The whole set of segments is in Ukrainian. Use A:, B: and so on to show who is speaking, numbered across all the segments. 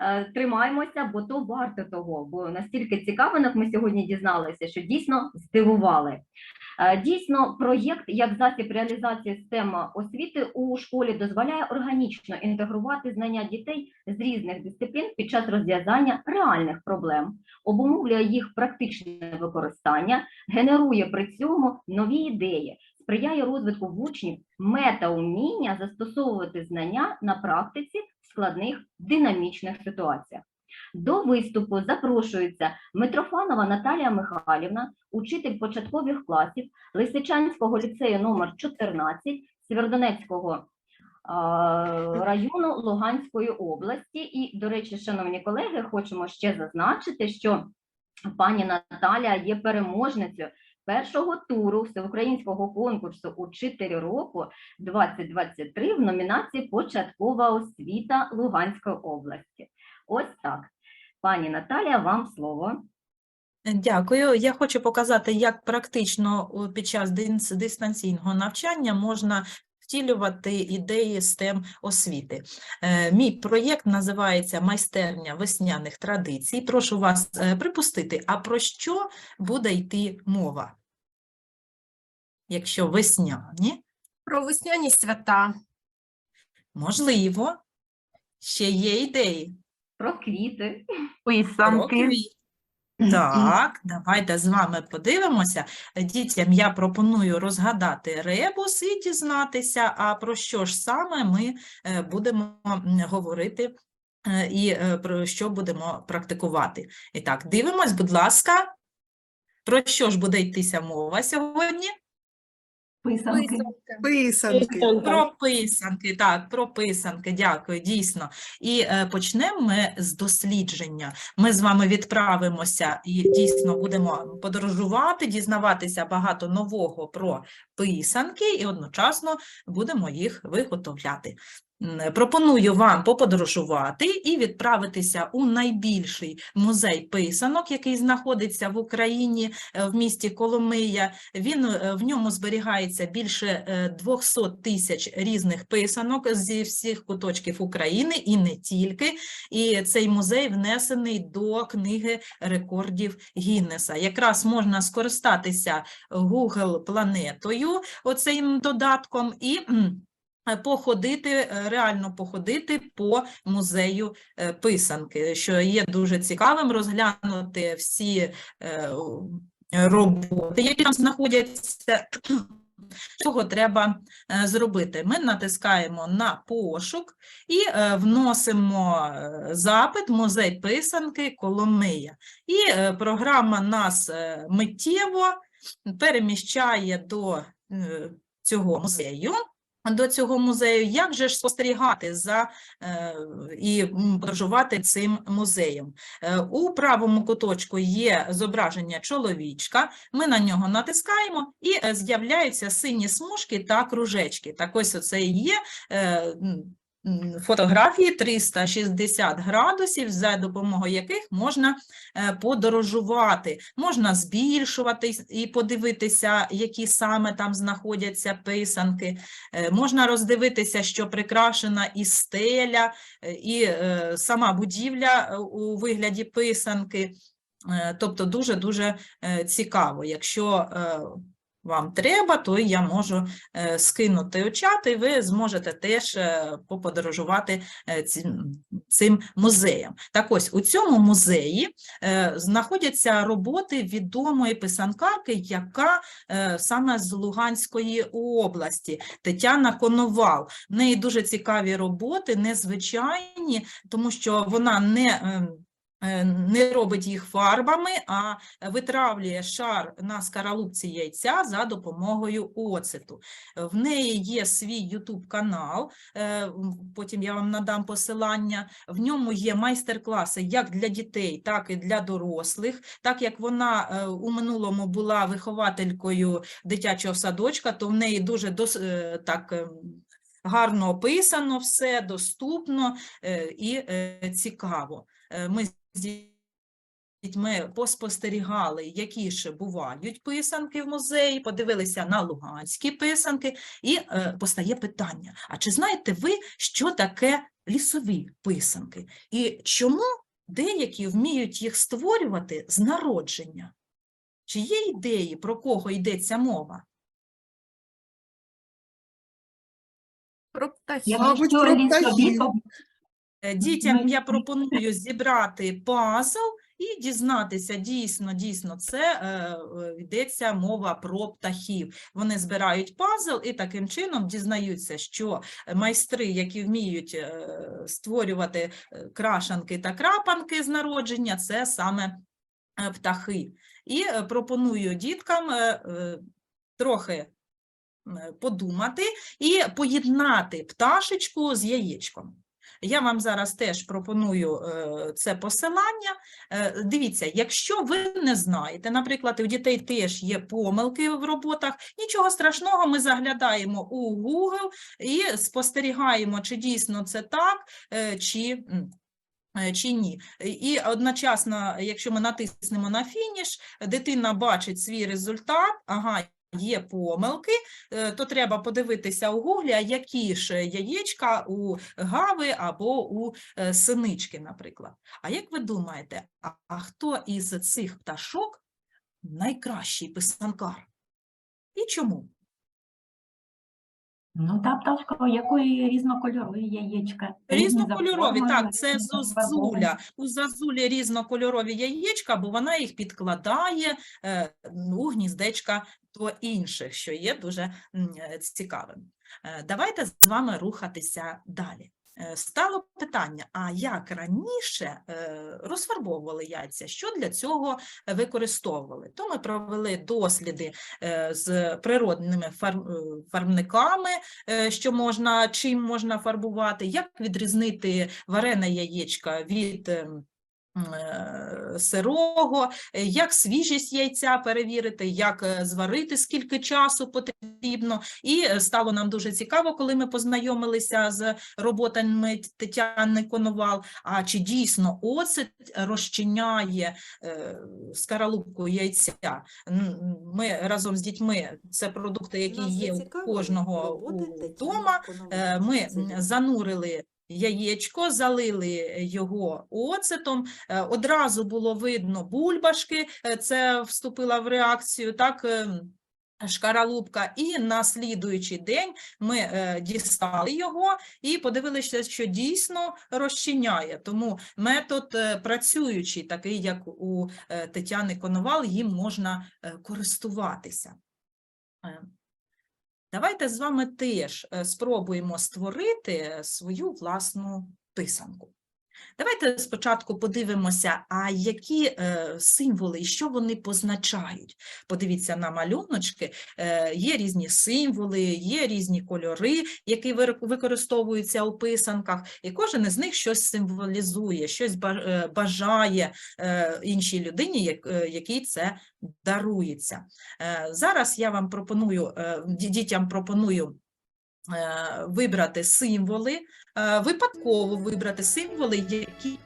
A: Е, Тримаємося, бо то варто того. Бо настільки цікавинок ми сьогодні дізналися, що дійсно здивували. Е, Дійсно, проєкт як засіб реалізації системи освіти у школі дозволяє органічно інтегрувати знання дітей з різних дисциплін під час розв'язання реальних проблем, обумовлює їх практичне використання, генерує при цьому нові ідеї, сприяє розвитку в учнів метауміння застосовувати знання на практиці в складних динамічних ситуаціях. До виступу запрошується Митрофанова Наталія Михайлівна, учитель початкових класів Лисичанського ліцею номер 14 Сєвєродонецького району Луганської області. І, до речі, шановні колеги, хочемо ще зазначити, що пані Наталія є переможницею першого туру всеукраїнського конкурсу Учитель року 2023 в номінації Початкова освіта Луганської області. Ось так. Пані Наталія, вам слово.
B: Дякую. Я хочу показати, як практично під час дистанційного навчання можна втілювати ідеї STEM освіти. Е, Мій проєкт називається Майстерня весняних традицій. Прошу вас е, припустити, а про що буде йти мова? Якщо весняні,
C: Про весняні свята.
B: можливо, ще є ідеї.
A: Про квіти.
B: Про
D: Писанки.
B: Так, давайте з вами подивимося. Дітям я пропоную розгадати ребус і дізнатися, а про що ж саме ми е, будемо говорити е, і е, про що будемо практикувати. І так, дивимось, будь ласка, про що ж буде йтися мова сьогодні?
A: Писанки.
D: Писанки.
B: Про писанки, так, про писанки, дякую, дійсно. І е, почнемо ми з дослідження. Ми з вами відправимося і дійсно будемо подорожувати, дізнаватися багато нового про писанки і одночасно будемо їх виготовляти. Пропоную вам поподорожувати і відправитися у найбільший музей писанок, який знаходиться в Україні е, в місті Коломия. Він е, в ньому зберігається більше е, 200 тисяч різних писанок зі всіх куточків України і не тільки. І цей музей внесений до книги рекордів Гіннеса. Якраз можна скористатися Google планетою, оцим додатком, і е, походити, е, реально походити по музею е, писанки, що є дуже цікавим розглянути всі е, роботи, які там знаходяться. Чого треба е, зробити? Ми натискаємо на пошук і е, вносимо е, запит музей писанки Коломия. І е, програма нас е, миттєво переміщає до е, цього музею. До цього музею, як же ж спостерігати за е, і м, подорожувати цим музеєм? Е, у правому куточку є зображення чоловічка, ми на нього натискаємо і е, з'являються сині смужки та кружечки. Так ось оце є е, фотографії 360 градусів, за допомогою яких можна е, подорожувати. Можна збільшувати і подивитися, які саме там знаходяться писанки. Е, Можна роздивитися, що прикрашена і стеля, е, і сама будівля у вигляді писанки. Тобто дуже-дуже е, цікаво. Якщо вам треба, то я можу е, скинути у чат, і ви зможете теж е, поподорожувати е, цим, музеєм. Так ось у цьому музеї знаходяться роботи відомої писанкарки, яка саме з Луганської області, Тетяна Коновал. В неї дуже цікаві роботи, незвичайні, тому що вона не. Е, Не робить їх фарбами, а витравлює шар на скаралупці яйця за допомогою оцету. В неї є свій YouTube канал, е, потім я вам надам посилання. В ньому є майстер-класи як для дітей, так і для дорослих. Так як вона е, у минулому була вихователькою дитячого садочка, то в неї дуже дос, так. ем, Гарно описано все, доступно і цікаво. Ми з дітьми поспостерігали, які ж бувають писанки в музеї, подивилися на луганські писанки, і е, постає питання: а чи знаєте ви, що таке лісові писанки. І чому деякі вміють їх створювати з народження? Чи є ідеї, про кого йдеться мова?
C: Про птахів.
D: Мабуть, про птахів.
B: Е, Дітям я пропоную зібрати пазл і дізнатися дійсно, дійсно, це е, е, йдеться мова про птахів. Вони збирають пазл і таким чином дізнаються, що майстри, які вміють е, створювати крашанки та крапанки з народження, це саме птахи. І пропоную діткам е, трохи подумати і поєднати пташечку з яєчком. Я вам зараз теж пропоную е, це посилання. Е, Дивіться, якщо ви не знаєте, наприклад, у дітей теж є помилки в роботах, нічого страшного, ми заглядаємо у Google і спостерігаємо, чи дійсно це так, е, чи. Чи ні, і одночасно, якщо ми натиснемо на фініш, дитина бачить свій результат. Ага, є помилки, е, то треба подивитися у гуглі, які ж яєчка у гави або у е, синички, наприклад. А як ви думаєте, а хто із цих пташок найкращий писанкар? І чому?
E: Ну, та пташка, у якої різнокольорові яєчка.
B: Різнокольорові, так, це зозуля. У зазулі різнокольорові яєчка, бо вона їх підкладає е, у гніздечка до інших, що є дуже е, цікавим. Е, Давайте з вами рухатися далі. Е, Стало питання: а як раніше е, розфарбовували яйця? Що для цього е, використовували? То ми провели досліди з природними фарбниками, що можна, чим можна фарбувати, як відрізнити варене яєчко від ем, сирого, е, як свіжість яйця перевірити, як е, зварити, скільки часу потрібно. І е, стало нам дуже цікаво, коли ми познайомилися з роботами Тетяни Коновал, а чи дійсно оцет розчиняє е, скаралупку яйця. Ми разом з дітьми, це продукти, які є у кожного вдома. Е, Ми занурили яєчко, залили його оцетом. е, Одразу було видно бульбашки, е, це вступила в реакцію, так. ем, Шкаралупка, і на слідуючий день ми е, дістали його і подивилися, що дійсно розчиняє. Тому метод е, працюючий, такий як у е, Тетяни Коновал, їм можна е, користуватися. Е, Давайте з вами теж е, спробуємо створити свою власну писанку. Давайте спочатку подивимося, а які е, символи що вони позначають. Подивіться на малюночки, е, є різні символи, є різні кольори, які використовуються у писанках, і кожен із них щось символізує, щось е, бажає е, іншій людині, як- е, якій це дарується. Е, Зараз я вам пропоную, е, дітям пропоную вибрати символи, е, випадково вибрати символи, які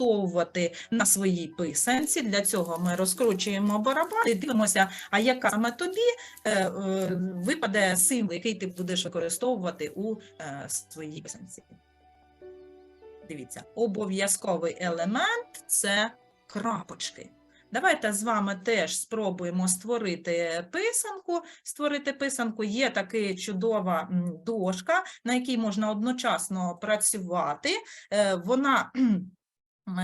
B: використовувати на своїй писанці. Для цього ми розкручуємо барабан і дивимося, а яка саме тобі е, е, випаде символ, який ти будеш використовувати у е, своїй писанці. Дивіться, обов'язковий елемент це крапочки. Давайте з вами теж спробуємо створити писанку. Створити писанку є така чудова дошка, на якій можна одночасно працювати. Е, Вона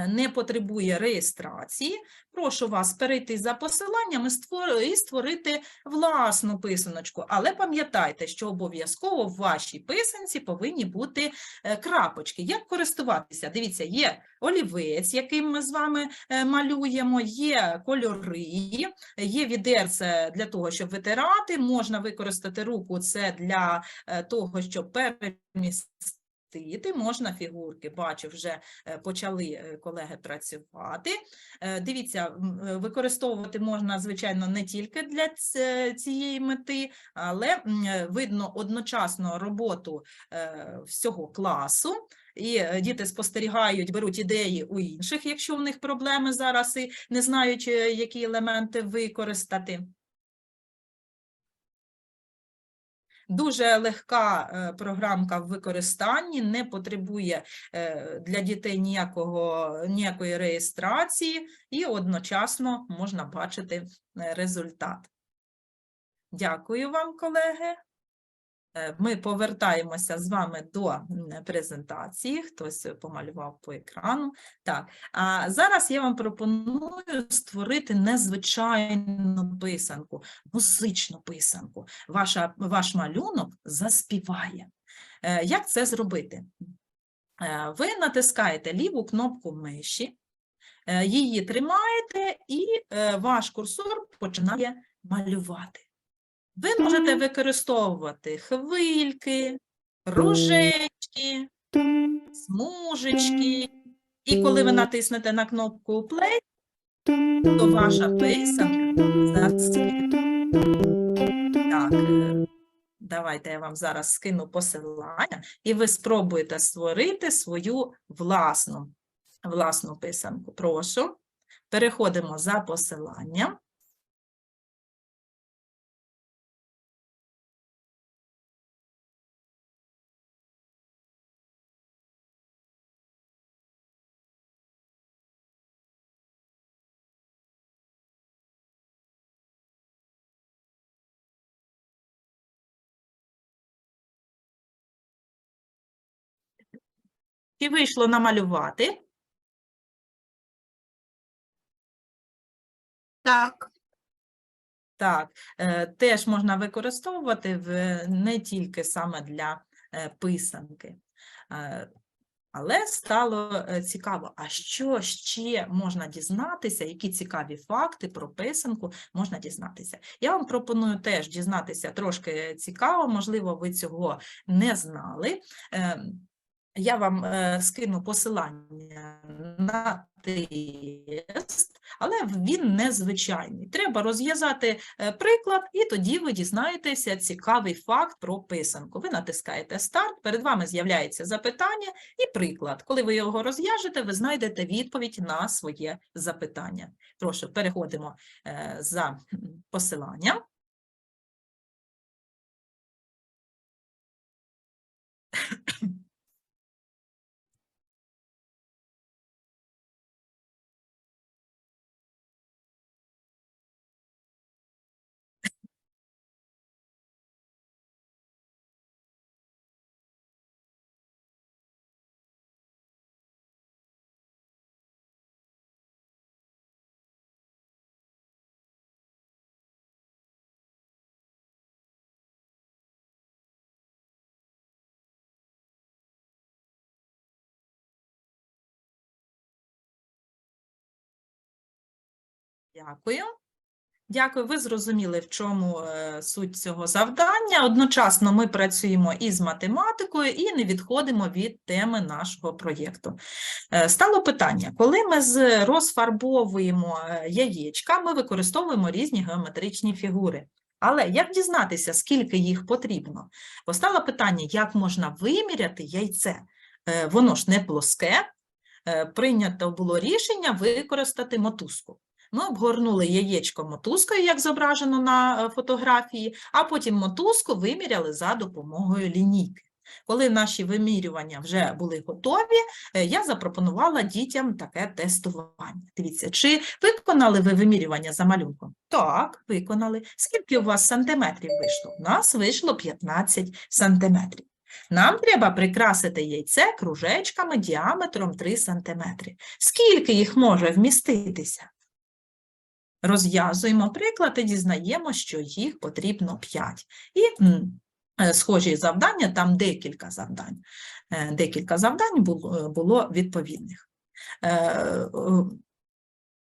B: не потребує реєстрації. Прошу вас перейти за посиланням і створ- і створити власну писаночку. Але пам'ятайте, що обов'язково в вашій писанці повинні бути е, крапочки. Як користуватися? Дивіться, є олівець, яким ми з вами е, малюємо, є кольори, є відерце для того, щоб витирати, можна використати руку, це для е, того, щоб перемістити. Можна фігурки, бачу, вже е, почали е, колеги працювати. Е, Дивіться, використовувати можна, звичайно, не тільки для цієї мети, але видно одночасно роботу всього класу. І діти спостерігають, беруть ідеї у інших, якщо у них проблеми зараз і не знають, які елементи використати. Дуже легка е, програмка в використанні, не потребує е, для дітей ніякого, ніякої реєстрації і одночасно можна бачити е, результат. Дякую вам, колеги. Е, Ми повертаємося з вами до презентації. Хтось помалював по екрану. Так, а зараз я вам пропоную створити незвичайну писанку, музичну писанку. Ваша, ваш малюнок заспіває. Е, Як це зробити? Е, Ви натискаєте ліву кнопку миші, е, її тримаєте, і е, ваш курсор починає малювати. Ви можете використовувати хвильки, ружечки, смужечки. І коли ви натиснете на кнопку play, то ваша писанка заспіває. Так, е, давайте я вам зараз скину посилання, і ви спробуєте створити свою власну, власну писанку. Прошу, переходимо за посиланням. Чи вийшло намалювати?
C: Так.
B: Так, е, теж можна використовувати в, не тільки саме для е, писанки. Е, Але стало цікаво, а що ще можна дізнатися, які цікаві факти про писанку можна дізнатися. Я вам пропоную теж дізнатися трошки цікаво, можливо, ви цього не знали. Я вам е, скину посилання на тест, але він незвичайний. Треба розв'язати е, приклад, і тоді ви дізнаєтеся цікавий факт про писанку. Ви натискаєте старт, перед вами з'являється запитання і приклад. Коли ви його розв'яжете, ви знайдете відповідь на своє запитання. Прошу, переходимо е, за м, Дякую. Дякую, ви зрозуміли, в чому е, суть цього завдання. Одночасно ми працюємо із математикою і не відходимо від теми нашого проєкту. Е, Стало питання, коли ми розфарбовуємо е, яєчка, ми використовуємо різні геометричні фігури. Але як дізнатися, скільки їх потрібно? Постало питання, як можна виміряти яйце? Воно ж не плоске, прийнято було рішення використати мотузку. Ми обгорнули яєчко мотузкою, як зображено на е, фотографії, а потім мотузку виміряли за допомогою лінійки. Коли наші вимірювання вже були готові, е, я запропонувала дітям таке тестування. Дивіться, чи виконали ви вимірювання за малюнком? Так, виконали. Скільки у вас сантиметрів вийшло? У нас вийшло 15 сантиметрів. Нам треба прикрасити яйце кружечками діаметром 3 см. Скільки їх може вміститися? Розв'язуємо приклад і дізнаємо, що їх потрібно 5. І е, схожі завдання, там декілька завдань. Е, Декілька завдань було, було відповідних. Е, е,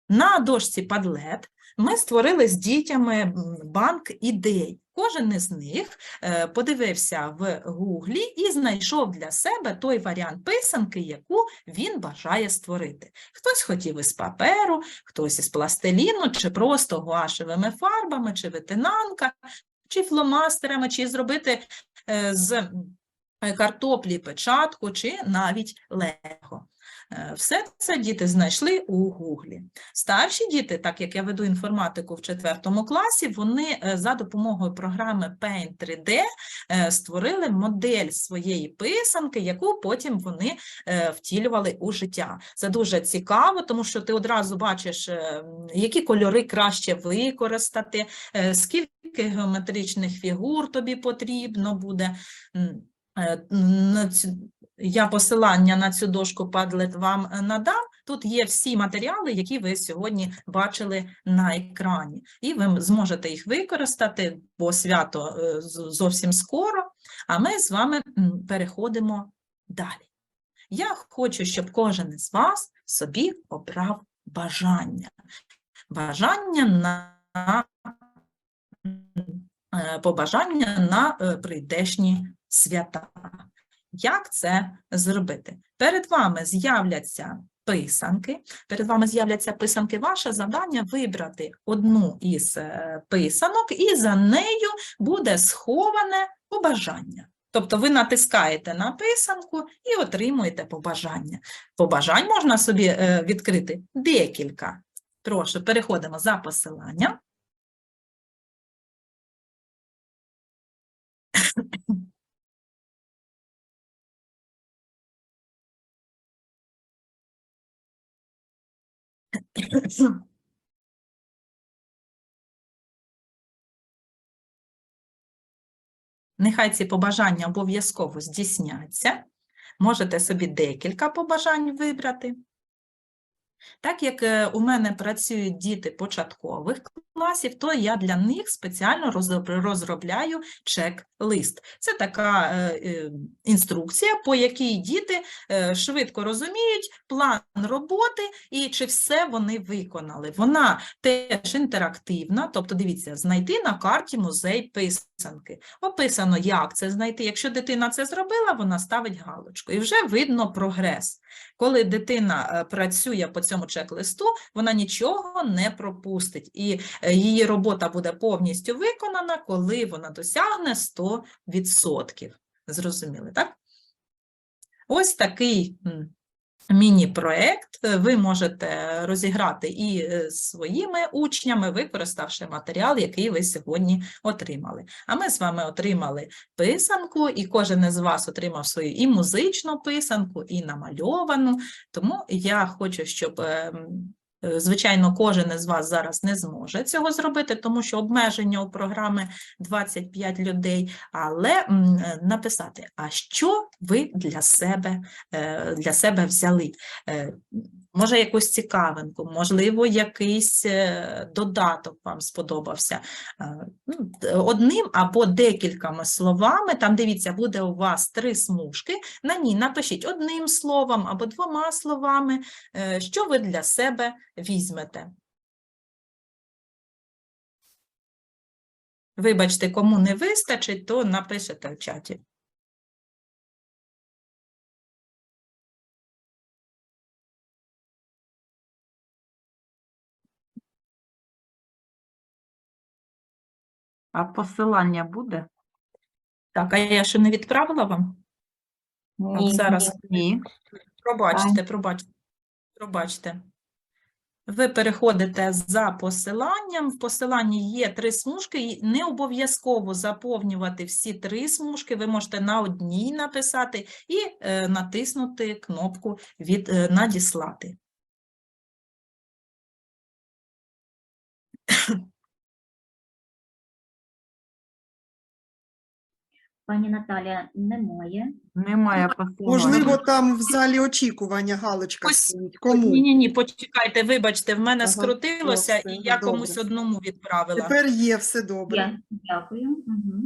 B: На дошці Padlet ми створили з дітями банк ідей. Кожен із них е, подивився в Гуглі і знайшов для себе той варіант писанки, яку він бажає створити. Хтось хотів із паперу, хтось із пластиліну, чи просто гуашевими фарбами, чи витинанка, чи фломастерами, чи зробити е, з картоплі, печатку чи навіть лего. Е, Все це діти знайшли у Гуглі. Старші діти, так як я веду інформатику в четвертому класі, вони е, за допомогою програми Paint 3D е, створили модель своєї писанки, яку потім вони е, втілювали у життя. Це дуже цікаво, тому що ти одразу бачиш, е, які кольори краще використати, е, скільки геометричних фігур тобі потрібно буде. Е, Я посилання на цю дошку Padlet вам е, надам. Тут є всі матеріали, які ви сьогодні бачили на екрані, і ви зможете їх використати, бо свято е, зовсім скоро. А ми з вами переходимо далі. Я хочу, щоб кожен із вас собі обрав бажання. Бажання на побажання на прийдешні свята. Як це зробити? Перед вами з'являться писанки. Перед вами з'являться писанки. Ваше завдання вибрати одну із е, писанок, і за нею буде сховане побажання. Тобто ви натискаєте на писанку і отримуєте побажання. Побажань можна собі е, відкрити декілька. Прошу, переходимо за посиланням. Нехай ці побажання обов'язково здійсняться. Можете собі декілька побажань вибрати. Так як е, у мене працюють діти початкових класів, то я для них спеціально розробляю чек-лист. Це така е, е, інструкція, по якій діти е, швидко розуміють план роботи і чи все вони виконали. Вона теж інтерактивна, тобто дивіться, знайти на карті музей писанки. Описано, як це знайти. Якщо дитина це зробила, вона ставить галочку і вже видно прогрес. Коли дитина працює по цьому чек-листу, вона нічого не пропустить, і її робота буде повністю виконана, коли вона досягне 100%. Зрозуміли, так? Ось такий міні-проект ви можете розіграти і е, своїми учнями, використавши матеріал, який ви сьогодні отримали. А ми з вами отримали писанку, і кожен із вас отримав свою і музичну писанку, і намальовану. Тому я хочу, щоб. Е, Звичайно, кожен із вас зараз не зможе цього зробити, тому що обмеження у програми 25 людей, але е, написати, а що ви для себе, е, для себе взяли? Може, якусь цікавинку, можливо, якийсь е, додаток вам сподобався. Е, ну, Одним або декількома словами, там дивіться, буде у вас три смужки, на ній напишіть одним словом або двома словами, е, що ви для себе візьмете. Вибачте, кому не вистачить, то напишете в чаті.
C: А посилання буде?
B: Так, а я ще не відправила вам? От
E: Ні,
B: зараз.
C: Ні.
B: Пробачте, пробачте, пробачте. Ви переходите за посиланням. В посиланні є три смужки, і не обов'язково заповнювати всі три смужки. Ви можете на одній написати і е, натиснути кнопку від е, надіслати.
A: Пані Наталія, немає.
C: Немає.
D: Можливо, там в залі очікування галочка
B: Ось,
D: стоїть. Кому?
B: Ні, ні, ні, почекайте, вибачте, в мене
D: Ага,
B: скрутилося,
D: все,
B: і я комусь одному відправила.
D: Тепер є все добре.
A: Я дякую. Угу.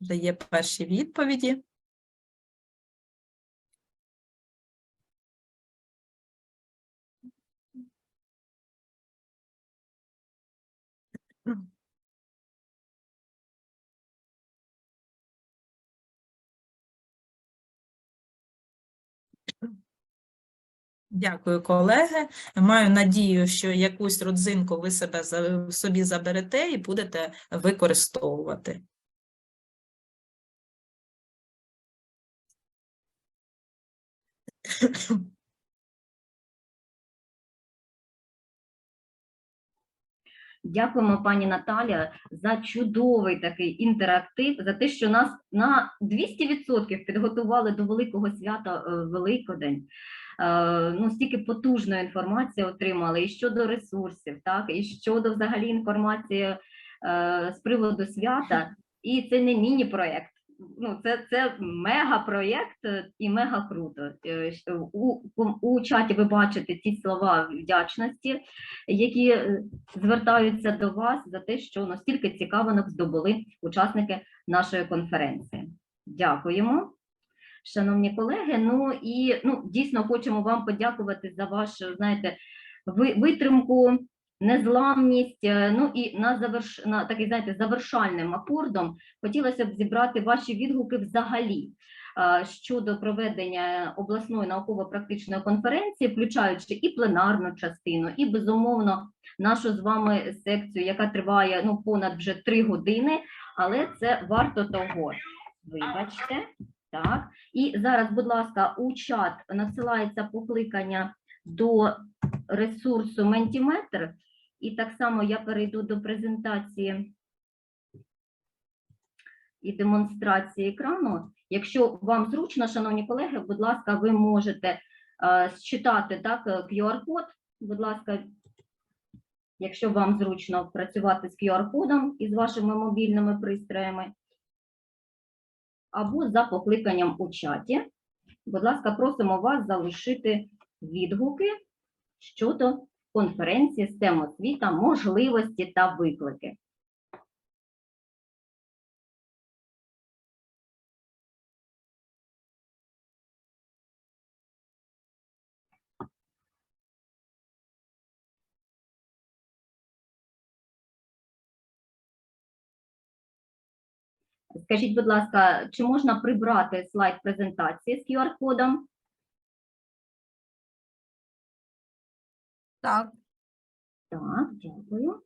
B: дає перші відповіді. Дякую, колеги. Маю надію, що якусь родзинку ви себе собі заберете і будете використовувати.
A: Дякуємо, пані Наталя, за чудовий такий інтерактив, за те, що нас на 200% підготували до великого свята е, Великодень. Е, Ну, стільки потужної інформації отримали і щодо ресурсів, так, і щодо взагалі інформації е, з приводу свята. І це не міні-проєкт. Ну, це, це мега-проєкт е, і мега круто. Е, У, у, чаті ви бачите ці слова вдячності, які е, звертаються до вас за те, що настільки цікавинок здобули учасники нашої конференції. Дякуємо, шановні колеги. Ну і ну, дійсно хочемо вам подякувати за вашу, знаєте, витримку, незламність. е, Ну і на заверш на такий, знаєте, завершальним акордом хотілося б зібрати ваші відгуки взагалі. е, Щодо проведення обласної науково-практичної конференції, включаючи і пленарну частину, і безумовно нашу з вами секцію, яка триває ну понад вже три години, але це варто того. Вибачте, так. І зараз, будь ласка, у чат надсилається покликання до ресурсу Ментіметр, і так само я перейду до презентації і демонстрації екрану. Якщо вам зручно, шановні колеги, будь ласка, ви можете е, считати так QR-код. Будь ласка, якщо вам зручно працювати з QR-кодом і з вашими мобільними пристроями, або за покликанням у чаті. Будь ласка, просимо вас залишити відгуки щодо конференції з тем освіта, можливості та виклики. Скажіть, будь ласка, чи можна прибрати слайд презентації з QR-кодом?
C: Так.
A: Так, дякую.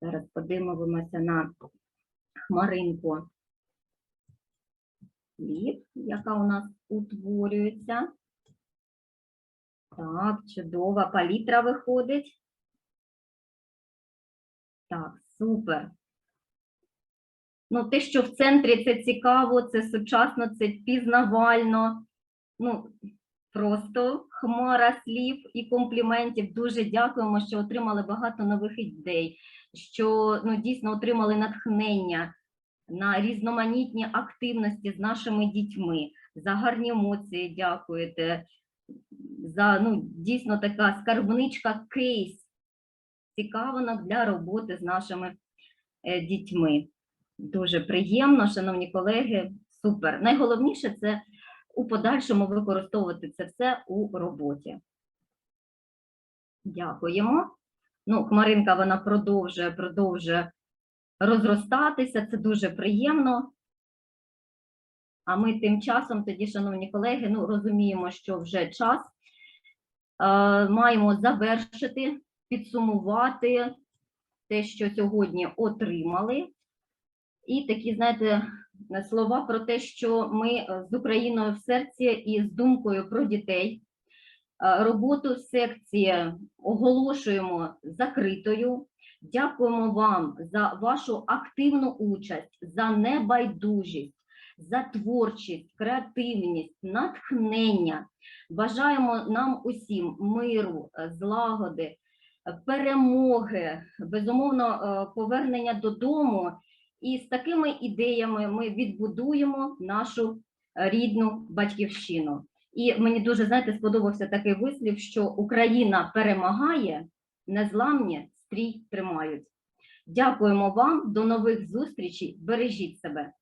A: Зараз подивимося на хмаринку слів, яка у нас утворюється. Так, чудова палітра виходить. Так, супер. Ну, те, що в центрі це цікаво, це сучасно, це пізнавально. Ну, просто хмара слів і компліментів. Дуже дякуємо, що отримали багато нових ідей, що ну, дійсно отримали натхнення на різноманітні активності з нашими дітьми. За гарні емоції дякуєте. За ну, дійсно така скарбничка кейс цікавинок для роботи з нашими е, дітьми. Дуже приємно, шановні колеги. Супер. Найголовніше це у подальшому використовувати це все у роботі. Дякуємо. Ну, Хмаринка вона продовжує, продовжує розростатися. Це дуже приємно. А ми тим часом, тоді, шановні колеги, ну розуміємо, що вже час. Е, маємо завершити, підсумувати те, що сьогодні отримали. І такі, знаєте, слова про те, що ми е, з Україною в серці і з думкою про дітей. Е, Роботу секції оголошуємо закритою. Дякуємо вам за вашу активну участь, за небайдужість, за творчість, креативність, натхнення. Бажаємо нам усім миру, е, злагоди, перемоги, безумовно, повернення додому. І з такими ідеями ми відбудуємо нашу е, рідну батьківщину. І мені дуже знаєте, сподобався такий вислів, що Україна перемагає, незламні стрій тримають. Дякуємо вам, до нових зустрічей. Бережіть себе.